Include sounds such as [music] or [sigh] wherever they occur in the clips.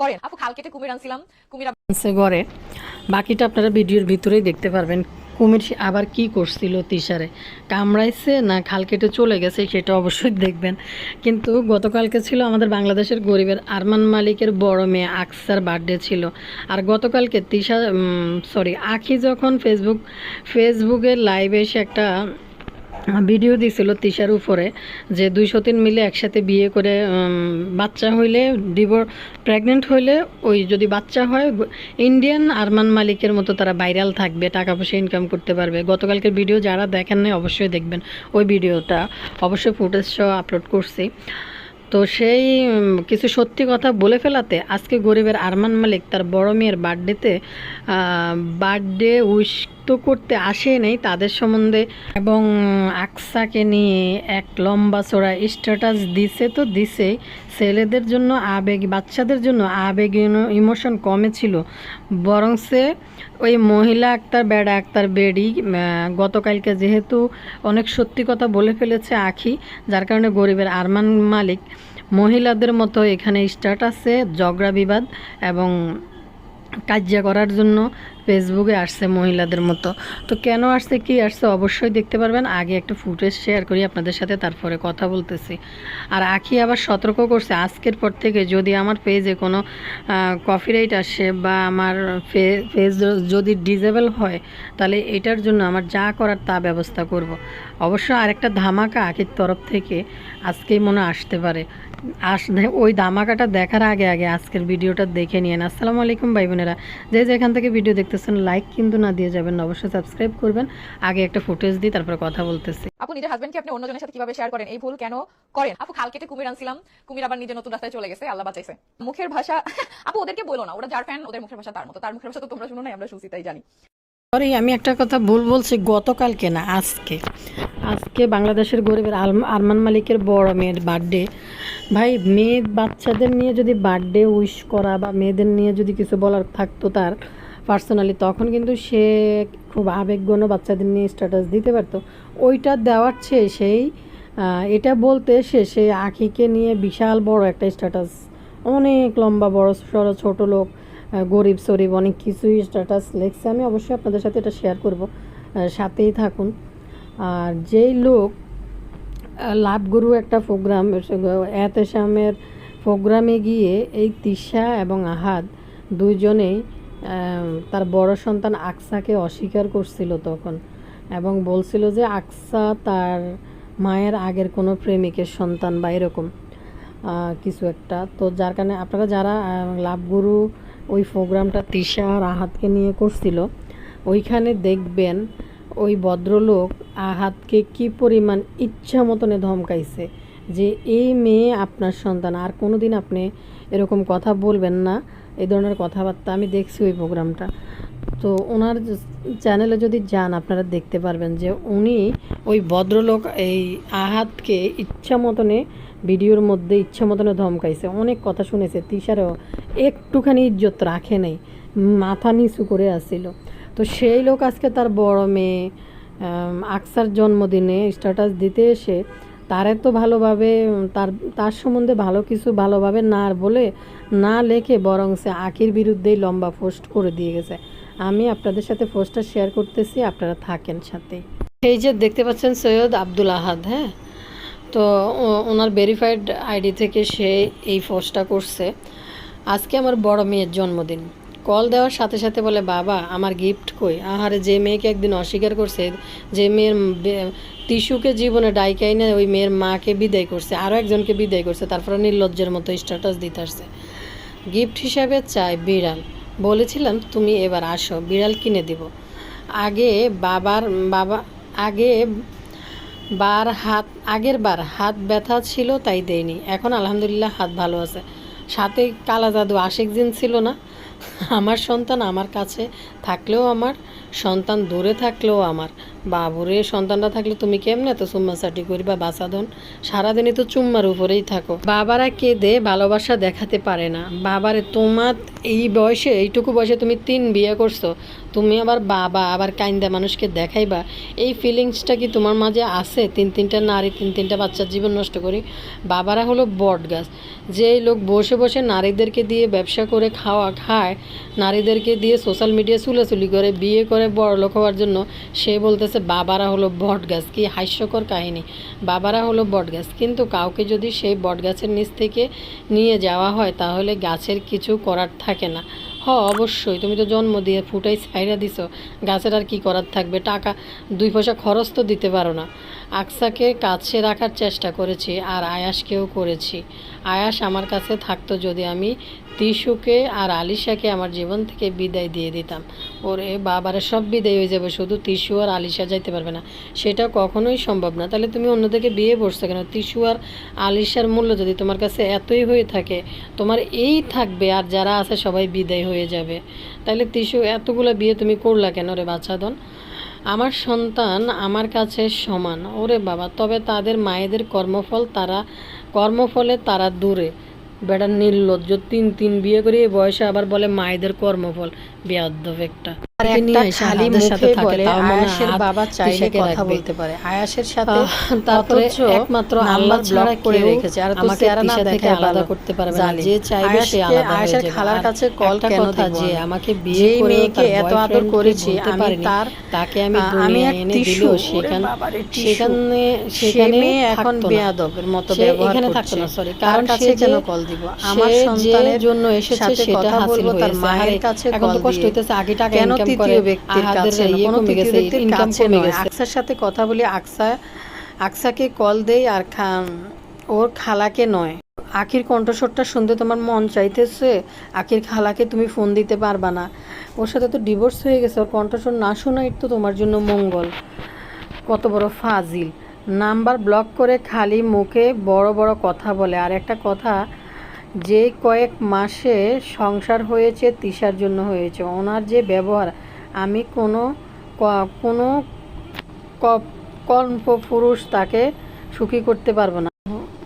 করেন। আপু খাল কেটে কুমির আনছিলাম। কুমির ঘরে। বাকিটা আপনারা ভিডিওর ভিতরেই দেখতে পারবেন। কুমির আবার কি করছিল তিশারে? কামড়াইছে না খাল কেটে চলে গেছে সেটা অবশ্যই দেখবেন। কিন্তু গতকালকে ছিল আমাদের বাংলাদেশের গরিবের আরমান মালিকের বড় মেয়ে আকসার বার্থডে ছিল। আর গতকালকে তিশা সরি আখি যখন ফেসবুক ফেসবুকে লাইভে এসে একটা ভিডিও দিছিল তিশার উপরে যে দুইশো তিন মিলে একসাথে বিয়ে করে বাচ্চা হইলে ডিভোর প্রেগনেন্ট হইলে ওই যদি বাচ্চা হয় ইন্ডিয়ান আরমান মালিকের মতো তারা ভাইরাল থাকবে, টাকা পয়সা ইনকাম করতে পারবে। গতকালকের ভিডিও যারা দেখেন নাই, অবশ্যই দেখবেন। ওই ভিডিওটা অবশ্যই ফুটেজ সহ আপলোড করছি। তো সেই কিছু সত্যি কথা বলে ফেলাতে আজকে গরিবের আরমান মালিক তার বড় মেয়ের বার্থডেতে বার্থডে উইশ তো করতে আসে নেই তাদের সম্বন্ধে এবং আকসাকে নিয়ে এক লম্বা চড়া স্ট্যাটাস দিছে তো দিছেই ছেলেদের জন্য আবেগ, বাচ্চাদের জন্য আবেগ ইমোশন কমে ছিল। বরং সে ওই মহিলা আক্তার, বেড়া আক্তার বেড়ি গতকালকে যেহেতু অনেক সত্যি কথা বলে ফেলেছে আখি, যার কারণে গরিবের আরমান মালিক, মহিলাদের মতো এখানে স্ট্যাটাসে ঝগড়া বিবাদ এবং কাজ্যা করার জন্য ফেসবুকে আসছে মহিলাদের মতো। তো কেন আসছে, কি আসছে অবশ্যই দেখতে পারবেন। আগে একটা ফুটেজ শেয়ার করি আপনাদের সাথে, তারপরে কথা বলতেছি। আর আখি আবার সতর্ক করছে, আজকের পর থেকে যদি আমার পেজে কোনো কপিরাইট আসে বা আমার ফেজ যদি ডিজেবল হয়, তাহলে এটার জন্য আমার যা করার তা ব্যবস্থা করব। অবশ্য আরেকটা ধামাকা আখির তরফ থেকে আজকেই মনে আসতে পারে। আস ওই ধামাকাটা দেখার আগে আগে আজকের ভিডিওটা দেখে নিন আসসালামু আলাইকুম ভাই বোনেরা যে যেখান থেকে ভিডিও দেখতেছেন লাইক কিন্তু না দিয়ে যাবেন অবশ্যই সাবস্ক্রাইব করবেন। আগে একটা ফুটেজ দিই তারপরে কথা বলতেছি। আপু নিজের হাজবেন্ডকে আপনি অন্যজনের সাথে কীভাবে শেয়ার করেন? এই ভুল কেন করেন? আপু খাল কেটে কুমির আনছিলাম। কুমির আবার নিজে নতুন রাস্তায় চলে গেছে আল্লাহ বাঁচাইছে। মুখের ভাষা [laughs] আপু ওদেরকে বলো না ওরা যার ফ্যান ওদের মুখের ভাষা তার মতো। তার মুখের ভাষা তো তোমরা শুনো না আমরা শুনছি তাই জানি। সরি আমি একটা কথা ভুল বলছি গতকালকে না আজকে। আজকে বাংলাদেশের গরিবের আরমান মালিকের বড় মেয়ের বার্থডে ভাই, মেয়ে বাচ্চাদের নিয়ে যদি বার্থডে উইশ করা বা মেয়েদের নিয়ে যদি কিছু বলার থাকতো তার পার্সোনালি তখন কিন্তু সে খুব আবেগঘন বাচ্চাদের নিয়ে স্ট্যাটাস দিতে পারতো। ওইটা দেওয়ার চেয়ে সেই এটা বলতে সে সে আখিকে নিয়ে বিশাল বড় একটা স্ট্যাটাস অনেক লম্বা, বড়, সড়ো, ছোটো লোক গরিব, সরিব, অনেক কিছুই স্ট্যাটাস লেখছে। আমি অবশ্যই আপনাদের সাথে এটা শেয়ার করব। সাথেই থাকুন। আর যেই লোক লাভগুরু একটা প্রোগ্রাম এতেশামের প্রোগ্রামে গিয়ে এই তিশা এবং আহাদ দুইজনেই তার বড় সন্তান আকসাকে অস্বীকার করছিল তখন এবং বলছিল যে আকসা তার মায়ের আগের কোনো প্রেমিকের সন্তান বা এরকম কিছু একটা। তো যার কারণে আপনারা যারা লাভগুরু ওই প্রোগ্রামটা তিশা আর আহাতকে নিয়ে করছিল, ওইখানে দেখবেন ওই ভদ্রলোক আহাতকে কি পরিমাণ ইচ্ছা মতনে ধমকাইছে যে এই মেয়ে আপনার সন্তান, আর কোনো দিন আপনি এরকম কথা বলবেন না। এই ধরনের কথাবার্তা আমি দেখছি ওই প্রোগ্রামটা। তো ওনার চ্যানেলে যদি যান, আপনারা দেখতে পারবেন যে উনি ওই ভদ্রলোক, এই আহাতকে ইচ্ছা মতনে, ভিডিওর মধ্যে ইচ্ছা মতনে ধমকাইছে। অনেক কথা শুনেছে, তিশারও একটুখানি ইজ্জত রাখে নাই, মাথা নিচু করে আসছিল। তো সেই লোক আজকে তার বড় মেয়ে আকসার জন্মদিনে স্ট্যাটাস দিতে এসে তারে তো ভালোভাবে তার তার সম্বন্ধে ভালো কিছু ভালোভাবে না বলে না লেখে বরং সে আখির বিরুদ্ধেই লম্বা পোস্ট করে দিয়ে গেছে। আমি আপনাদের সাথে পোস্টটা শেয়ার করতেছি, আপনারা থাকেন সাথে। এই যে দেখতে পাচ্ছেন সৈয়দ আব্দুল আহাদ হ্যাঁ? তো ওনার ভেরিফাইড আইডি থেকে সে এই পোস্টটা করছে। আজকে আমার বড় মেয়ের জন্মদিন। কল দেওয়ার সাথে সাথে বলে, বাবা, আমার গিফট কই? আহারে, যে মেয়েকে একদিন অস্বীকার করছে, যে মেয়ের টিস্যুকে জীবনে ডাইকাই না ওই মেয়ের মাকে বিদায় করছে আরও একজনকে বিদায় করছে, তারপরে নির্লজ্জের মতো স্ট্যাটাস দিতে আসছে। গিফট হিসাবে চাই বিড়াল। বলেছিলাম, তুমি এবার আসো, বিড়াল কিনে দিব। আগে বাবার, বাবা, আগে বার হাত, আগের বার হাত ব্যথা ছিল, তাই দেয়নি। এখন আলহামদুলিল্লাহ হাত ভালো আছে। সাথে কালা জাদু আশেক দিন ছিল না? আমার সন্তান আমার কাছে থাকলেও আমার সন্তান দূরে থাকলেও আমার। বাবুরে সন্তানটা থাকলে তুমি কেমনে তো চুম্মাচাটি করবা বাসাদন সারাদিনই তো চুম্মার উপরেই থাকো। বাবারা কেঁদে ভালোবাসা দেখাতে পারে না। বাবারে, তোমার এই বয়সে, এইটুকু বয়সে তুমি তিন বিয়ে করছ। তুমি আবার বাবা, আবার কাইন্দা মানুষকে দেখাইবা। এই ফিলিংসটা কি তোমার মাঝে আছে? তিন তিনটা নারী, তিন তিনটা বাচ্চার জীবন নষ্ট করি? বাবারা হলো বট গাছ। যেই লোক বসে বসে নারীদেরকে দিয়ে ব্যবসা করে খাওয়া, খায়, নারীদেরকে দিয়ে সোশ্যাল মিডিয়া চুলাচুলি করে, বিয়ে করে বড় লোক হওয়ার জন্য সে বলতেছে, বাবারা হলো বট গাছ। কি হাস্যকর কাহিনী। বাবারা হলো বট গাছ। কিন্তু কাউকে যদি সেই বট গাছের নিচ থেকে নিয়ে যাওয়া হয়, তাহলে গাছের কিছু করার থাকে না। হ, অবশ্যই, তুমি তো জন্ম দিয়ে ফুটাই ছাইরা দিছো। গাছের আর কি করার থাকবে? টাকা, দুই পয়সা খরচ তো দিতে পারো না। আকসাকে কাছে রাখার চেষ্টা করেছি আর আয়াসকেও করেছি। আয়াস আমার কাছে থাকতো যদি আমি তিশুকে আর আলিশাকে আমার জীবন থেকে বিদায় দিয়ে দিতাম। ওরে বাবারে, সব বিদায় হয়ে যাবে, শুধু তিশু আর আলিশা যাইতে পারবে না। সেটা কখনোই সম্ভব না। তাহলে তুমি অন্যদিকে বিয়ে পড়ছো কেন? তিশু আর আলিশার মূল্য যদি তোমার কাছে এতই হয়ে থাকে, তোমার এই থাকবে আর যারা আছে সবাই বিদায় হয়ে যাবে। তাহলে তিশু, এতগুলো বিয়ে তুমি করলা কেন রে বাচ্চাদন আমার সন্তান আমার কাছে সমান। ওরে বাবা, তবে তাদের মায়েদের কর্মফল তারা কর্মফলে তারা দূরে। বেটা নির্লজ্জ তিন তিন বিয়ে করে এই বয়সে আবার বলে মায়েদের কর্মফল। বেয়াদ্দব একটা। একটা খালি মুখে বলে তাও আয়াসের বাবা চাইলে কথা বলতে পারে। আয়াসের সাথে তারপরে একমাত্র আল্লাহ ব্লক করে রেখেছে। আর আমাকে চেহারা না তিশা আলাদা করতে পারবে না। যে চাইবে সে আলাদা আয়াসের খালার কাছে কল কেন দিব? যে আমি? আমাকে বিয়ে করে মেয়েকে তার এত আদর করেছি, আমি তার- তাকে আমি আমি সেখান। সেখানে সেখানে এখন বেয়াদবের মতো ব্যবহার এখানে থাকতো না সরি কারণ কাছে কেন কল দিব? আমার সন্তানের জন্য এসেছে সেটা হাসিল তার মায়ের কাছে কল কষ্ট। হইতেছে আগে টাকা তৃতীয় ব্যক্তির কাছে কোনো তৃতীয় ব্যক্তির কাছে নয়। আকসার সাথে কথা বলি আকসা আকসাকে কল দেই আর খান ওর খালাকে নয়। আখির কণ্ঠস্বরটা শুনতে তোমার মন চাইতেছে? আখির খালাকে তুমি ফোন দিতে পারবা না। ওর সাথে তো ডিভোর্স হয়ে গেছে ওর কণ্ঠস্বর না শোনাই তো তোমার জন্য মঙ্গল। কত বড় ফাজিল। নাম্বার ব্লক করে খালি মুখে বড় বড় কথা বলে। আর একটা কথা যে কয়েক মাসে সংসার হয়েছে, তিশার জন্য হয়েছে। ওনার যে ব্যবহার, আমি কোনো কোনো ক- কল্প পুরুষ তাকে সুখী করতে পারব না।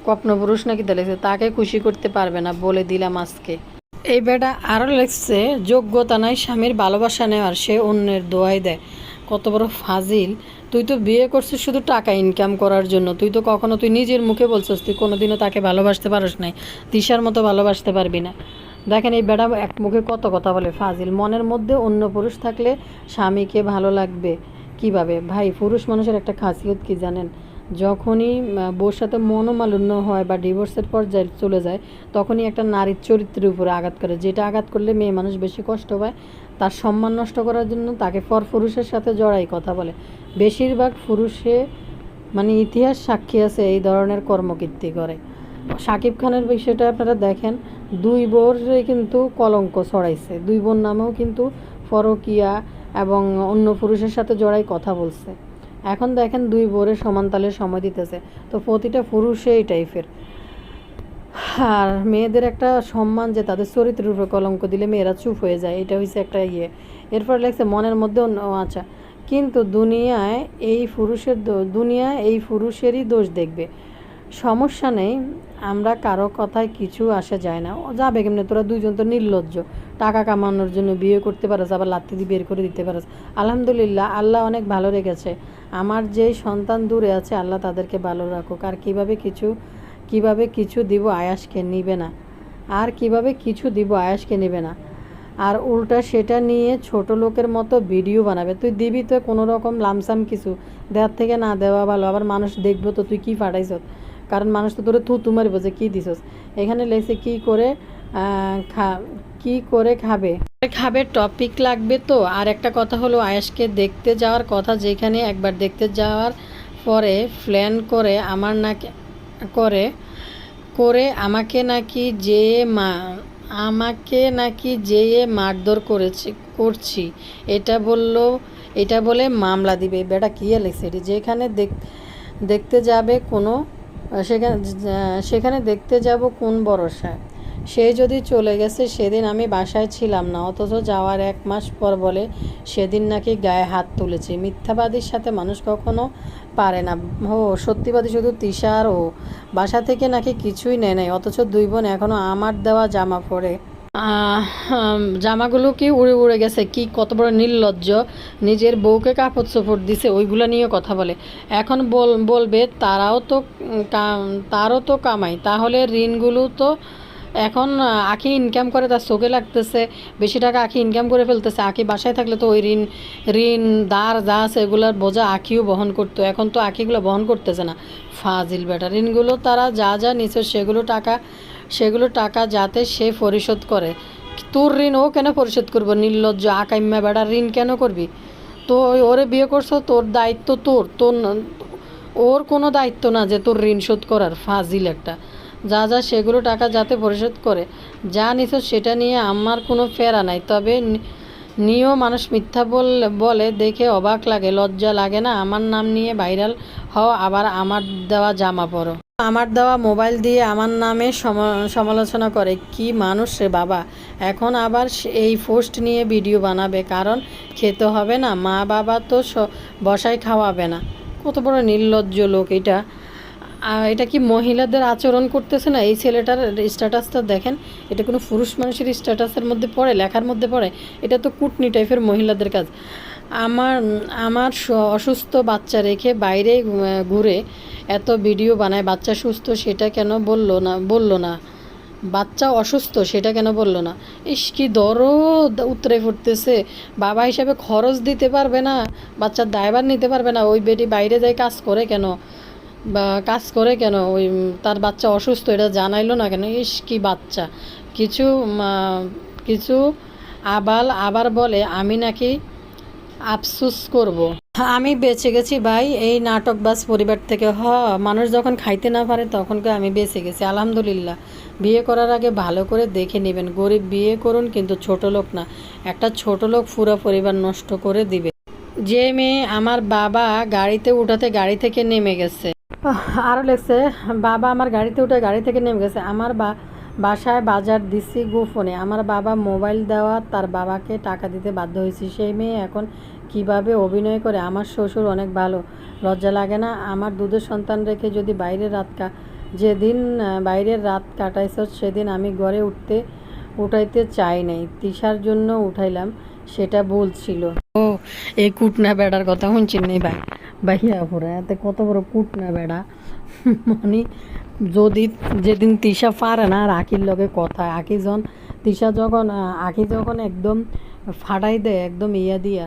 কপ্ন পুরুষ নাকি দেখছে তাকে খুশি করতে পারবে না বলে দিলাম আজকে। এই বেটা আরও লেখছে, যোগ্যতা নাই, স্বামীর ভালোবাসা নেওয়ার, সে অন্যের দোয়াই দেয়। কত বড় ফাজিল। তুই তো বিয়ে করছিস শুধু টাকা ইনকাম করার জন্য। তুই তো কখনো তুই নিজের মুখে বলছিস, তুই কোনোদিনও তাকে ভালোবাসতে পারিস নাই, তিশার মতো ভালোবাসতে পারবি না। দেখেন এই বেটা এক মুখে কত কথা বলে, ফাজিল। মনের মধ্যে অন্য পুরুষ থাকলে স্বামীকে ভালো লাগবে কীভাবে? ভাই, পুরুষ মানুষের একটা খাসিয়ত কি জানেন? যখনই বউর সাথে মনোমালিন্য হয় বা ডিভোর্সের পর্যায়ে চলে যায়, তখনই একটা নারীর চরিত্রের উপরে আঘাত করে। যেটা আঘাত করলে মেয়ে মানুষ বেশি কষ্ট পায় তার সম্মান নষ্ট করার জন্য তাকে পরপুরুষের সাথে জড়াই, কথা বলে। বেশিরভাগ পুরুষে মানে ইতিহাস সাক্ষী আছে এই ধরনের কর্মকীর্তি করে। সাকিব খানের বিষয়টা আপনারা দেখেন, দুই বোরে কিন্তু কলঙ্ক ছড়াইছে। দুই বোন নামেও কিন্তু ফরকিয়া এবং অন্য পুরুষের সাথে জড়াই কথা বলছে। এখন দেখেন দুই বোরে সমানতালে সময় দিতেছে। তো প্রতিটা পুরুষে এই টাইপের আর মেয়েদের একটা সম্মান যে তাদের চরিত্রের উপরে কলঙ্ক দিলে মেয়েরা চুপ হয়ে যায়, এটা হচ্ছে একটা ইয়ে। এরপর লেগছে মনের মধ্যে অন্য- আচ্ছা। কিন্তু দুনিয়ায় এই পুরুষের দো- দুনিয়ায় এই পুরুষেরই দোষ দেখবে। সমস্যা নেই, আমরা কারও কথায় কিছু আসে যায় না। যাবে কেমনে? তোরা দুইজন তো নির্লজ্জ। টাকা কামানোর জন্য বিয়ে করতে পারো আবার লাত্তি দিয়ে বের করে দিতে পারো আলহামদুলিল্লাহ, আল্লাহ অনেক ভালো রেখেছে। আমার যেই সন্তান দূরে আছে, আল্লাহ তাদেরকে ভালো রাখুক। আর কীভাবে কিছু কীভাবে কিছু দিব আয়াসকে নিবে না? আর কীভাবে কিছু দিব আয়াসকে নেবে না? আর উল্টা সেটা নিয়ে ছোট লোকের মতো ভিডিও বানাবে। তুই দিবি তো কোনো রকম লামসাম কিছু? দেওয়ার থেকে না দেওয়া ভালো। আবার মানুষ দেখব তো তুই কী পাঠাইছ কারণ মানুষ তো তোরে থু তুমারি বোঝে কী দিছস? এখানে লেগছে কী করে খা, কী করে খাবে? খাবে টপিক লাগবে তো। আর একটা কথা হলো আয়াসকে দেখতে যাওয়ার কথা যেখানে একবার দেখতে যাওয়ার পরে প্ল্যান করে আমার নাকি করে করে আমাকে নাকি যে মা, আমাকে নাকি যেয়ে মারধর করেছে, করছি। এটা বলল, এটা বলে মামলা দিবে। বেটা, কী লেগেছে? এটি যেখানে দেখ, দেখতে যাবে কোনো, সেখানে সেখানে দেখতে যাব কোন ভরসা সে যদি চলে গেছে, সেদিন আমি বাসায় ছিলাম না, অথচ যাওয়ার এক মাস পর বলে, সেদিন নাকি গায়ে হাত তুলেছে। মিথ্যাবাদীর সাথে মানুষ কখনো পারে না। ও সত্যিবাদী শুধু তিশার ও। বাসা থেকে নাকি কিছুই নেয় নাই, অথচ দুই বোন এখনও আমার দেওয়া জামা পরে। জামাগুলো কি উড়ে উড়ে গেছে, কি কত বড় নির্লজ্জ। নিজের বউকে কাপড় চোপড় দিছে, ওইগুলো নিয়ে কথা বলে। এখন বল, বলবে, তারাও তো তারও তো কামাই, তাহলে ঋণগুলো তো এখন আখি ইনকাম করে, তার চোখে লাগতেছে, বেশি টাকা আখি ইনকাম করে ফেলতেছে। আখি বাসায় থাকলে তো ওই ঋণ ঋণ দার যা আছে এগুলোর বোঝা আখিও বহন করতো। এখন তো আখিগুলো বহন করতেছে না। ফাজিল বেটা ঋণগুলো তারা যা যা নিছে, সেগুলো টাকা সেগুলো টাকা যাতে সে পরিশোধ করে। তোর ঋণ ও কেন পরিশোধ করব? নির্লজ্জ আকাইম্মা বেড়া ঋণ কেন করবি? তো ওরে বিয়ে করছ, তোর দায়িত্ব তোর। তোর, ওর কোনো দায়িত্ব না যে তোর ঋণ শোধ করার। ফাজিল একটা। যা যা সেগুলো টাকা যাতে পরিশোধ করে। যা নিছ সেটা নিয়ে আমার কোনো ফেরা নাই। তবে নিয়েও মানুষ মিথ্যা বল দেখে অবাক লাগে, লজ্জা লাগে না? আমার নাম নিয়ে ভাইরাল হও, আবার আমার দেওয়া জামা পরো। আমার দেওয়া মোবাইল দিয়ে আমার নামে সম- সমালোচনা করে, কি মানুষ রে বাবা? এখন আবার এই পোস্ট নিয়ে ভিডিও বানাবে, কারণ খেতে হবে না। মা বাবা তো বসায় খাওয়াবে না। কত বড় নির্লজ্জ লোক এটা। এটা কি মহিলাদের আচরণ করতেছে না? এই ছেলেটার স্ট্যাটাসটা দেখেন, এটা কোনো পুরুষ মানুষের স্ট্যাটাসের মধ্যে পড়ে, লেখার মধ্যে পড়ে? এটা তো কুটনি টাইপের মহিলাদের কাজ। আমার আমার অসুস্থ বাচ্চা রেখে বাইরে ঘুরে এত ভিডিও বানায়, বাচ্চা সুস্থ সেটা কেন বলল না বলল না? বাচ্চা অসুস্থ সেটা কেন বলল না? ইস, কি দরদ উতরে ফুটতেছে। বাবা হিসাবে খরচ দিতে পারবে না, বাচ্চার দায়ভার নিতে পারবে না, ওই বেটি বাইরে যায় কাজ করে কেন? বা কাজ করে কেন? ওই তার বাচ্চা অসুস্থ, এটা জানাইলো না কেন? ইস, কি বাচ্চা। কিছু কিছু আবাল আবার বলে, আমি নাকি আফসুস করব। আমি বেঁচে গেছি ভাই, এই নাটকবাজ পরিবার থেকে। হ, মানুষ যখন খাইতে না পারে তখন কে আমি বেঁচে গেছি, আলহামদুলিল্লাহ। বিয়ে করার আগে ভালো করে দেখে নেবেন। গরিব বিয়ে করুন, কিন্তু ছোট লোক না। একটা ছোট লোক পুরো পরিবার নষ্ট করে দিবে। যে মেয়ে আমার বাবা গাড়িতে উঠাতে গাড়ি থেকে নেমে গেছে। আরও লেগছে বাবা আমার গাড়িতে উঠে গাড়ি থেকে নেমে গেছে। আমার বা, বাসায় বাজার দিছি গোপনে। আমার বাবা মোবাইল দেওয়া, তার বাবাকে টাকা দিতে বাধ্য হয়েছি। সেই মেয়ে এখন কীভাবে অভিনয় করে? আমার শ্বশুর অনেক ভালো, লজ্জা লাগে না। আমার দুধের সন্তান রেখে যদি বাইরে রাত কা, যেদিন বাইরের রাত কাটাইছ, সেদিন আমি ঘরে উঠতে, উঠাইতে চাই নাই। তিশার জন্য উঠাইলাম, সেটা বলছিল ও, এই কুটনা বেড়ার কথা শুনছি নেই ভাই? ভাইয়া পুরা এতে কত বড় কুটনা বেড়া। মানে যদি যেদিন তিশা পারে না, আর আকির লগে কথা আকি যখন, তিশা যখন আকি যখন একদম ফাটাই দেয়, একদম ইয়া দিয়া,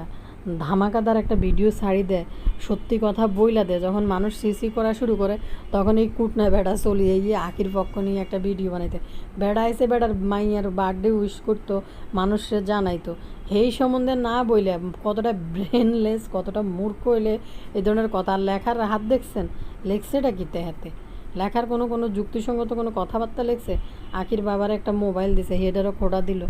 ধামাকাদার একটা ভিডিও ছাড়ি দেয়, সত্যি কথা বইলা দেয়, যখন মানুষ সিসি করা শুরু করে, তখন এই কুটনা বেড়া চলিয়ে গিয়ে আকির পক্ষ নিয়ে একটা ভিডিও বানাইতে। বেড়া এসে বেড়ার মাইয়ার বার্থডে উইশ করতো, মানুষের জানাইতো। এই সম্বন্ধে না বইলে কতটা ব্রেনলেস কতটা মূর্খ হইলে এই ধরনের কথা। লেখার হাত দেখছেন? লেখছে এটা কিতে হাতে? লেখার কোনো কোনো যুক্তিসঙ্গত কোনো কথাবার্তা লেখছে আকির বাবার একটা মোবাইল দিছে, হেডারও খোটা দিল,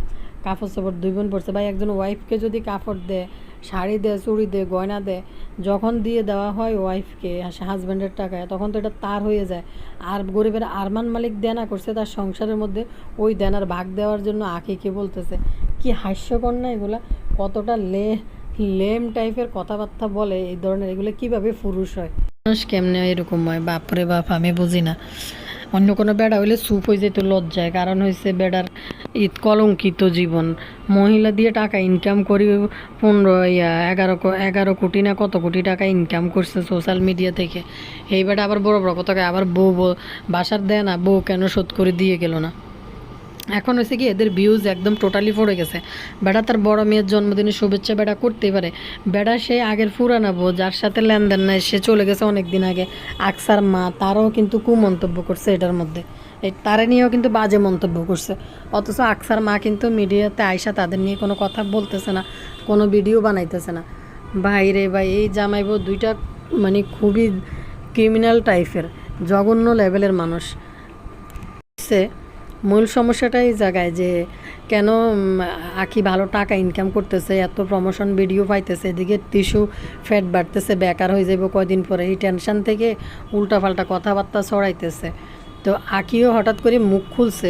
কাপড় চাপড় দুই বোন পড়ছে। ভাই, একজন ওয়াইফকে যদি কাপড় দেয় শাড়ি দেয় চুড়ি দেয় গয়না দেয় যখন দিয়ে দেওয়া হয় ওয়াইফকে হাজব্যান্ডের টাকায়, তখন তো এটা তার হয়ে যায়। আর গরিবের আরমান মালিক দেনা করছে, তার সংসারের মধ্যে ওই দেনার ভাগ দেওয়ার জন্য আকিকে বলতেছে। কি হাস্যকর না এগুলা? কতটা লে, লেম টাইপের কথাবার্তা বলে এই ধরনের, এগুলো কীভাবে পুরুষ হয়? মানুষ কেমনে এরকম হয়? বাপরে বাপ আমি বুঝি না। অন্য কোনো বেড়া হইলে চুপ হয়ে যেত লজ্জায়। কারণ হয়েছে বেড়ার ঈদ কলঙ্কিত জীবন। মহিলা দিয়ে টাকা ইনকাম করি পনেরো ইয়া এগারো এগারো কোটি না কত কোটি টাকা ইনকাম করছে সোশ্যাল মিডিয়া থেকে। এই বেড়া আবার বড় বড় কয়, আবার বউ বউ- বাসার দেয় না বউ কেন শোধ করে দিয়ে গেল না? এখন হয়েছে কি, এদের ভিউজ একদম টোটালি পড়ে গেছে। বেড়া তার বড় মেয়ের জন্মদিনে শুভেচ্ছা বেড়া করতেই পারে। বেড়া সেই আগের পুরানা বউ, যার সাথে লেনদেন নাই, সে চলে গেছে অনেক দিন আগে। আকসার মা, তারও কিন্তু কুমন্তব্য করছে এটার মধ্যে। এই তারে নিয়েও কিন্তু বাজে মন্তব্য করছে। অথচ আকসার মা কিন্তু মিডিয়াতে আইসা তাদের নিয়ে কোনো কথা বলতেছে না, কোনো ভিডিও বানাইতেছে না। ভাই রে ভাই, এই জামাই বউ দুইটা মানে খুবই ক্রিমিনাল টাইপের জঘন্য লেভেলের মানুষ। হচ্ছে মূল সমস্যাটা এই জায়গায় যে কেন আখি ভালো টাকা ইনকাম করতেছে, এত প্রমোশন ভিডিও পাইতেছে, এদিকে টিস্যু ফ্যাট বাড়তেছে, বেকার হয়ে যাবে কয়দিন পরে, এই টেনশন থেকে উল্টাপাল্টা কথাবার্তা ছড়াইতেছে। তো আখিও হঠাৎ করে মুখ খুলছে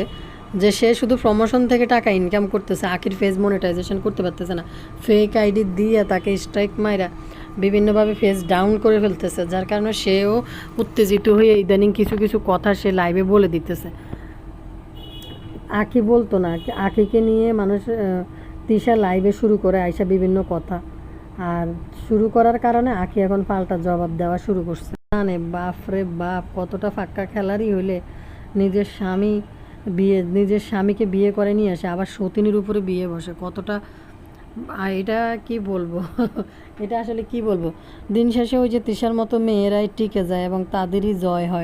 যে সে শুধু প্রমোশন থেকে টাকা ইনকাম করতেছে, আখির ফেস মনিটাইজেশন করতে পারতেছে না। ফেক আইডি দিয়ে তাকে স্ট্রাইক মাইরা বিভিন্নভাবে ফেস ডাউন করে ফেলতেছে, যার কারণে সেও উত্তেজিত হয়ে ইদানিং কিছু কিছু কথা সে লাইভে বলে দিতেছে। আঁকি বলতো না আঁকি- আঁকিকে নিয়ে মানুষ তিশা লাইভে শুরু করে আইসা বিভিন্ন কথা। আর শুরু করার কারণে আঁকি এখন পাল্টা জবাব দেওয়া শুরু করছে। জানে, বাপ রে বাপ, কতটা ফাক্কা খেলারই হইলে নিজের স্বামী বিয়ে, নিজের স্বামীকে বিয়ে করে নিয়ে আসে, আবার সতিনীর উপরে বিয়ে বসে। কতটা এটা কি বলব? [laughs] এটা আসলে কি বলব? দিন শেষে ওই যে তিশার মতো মেয়েরাই টিকে যায় এবং তাদেরই জয় হয়।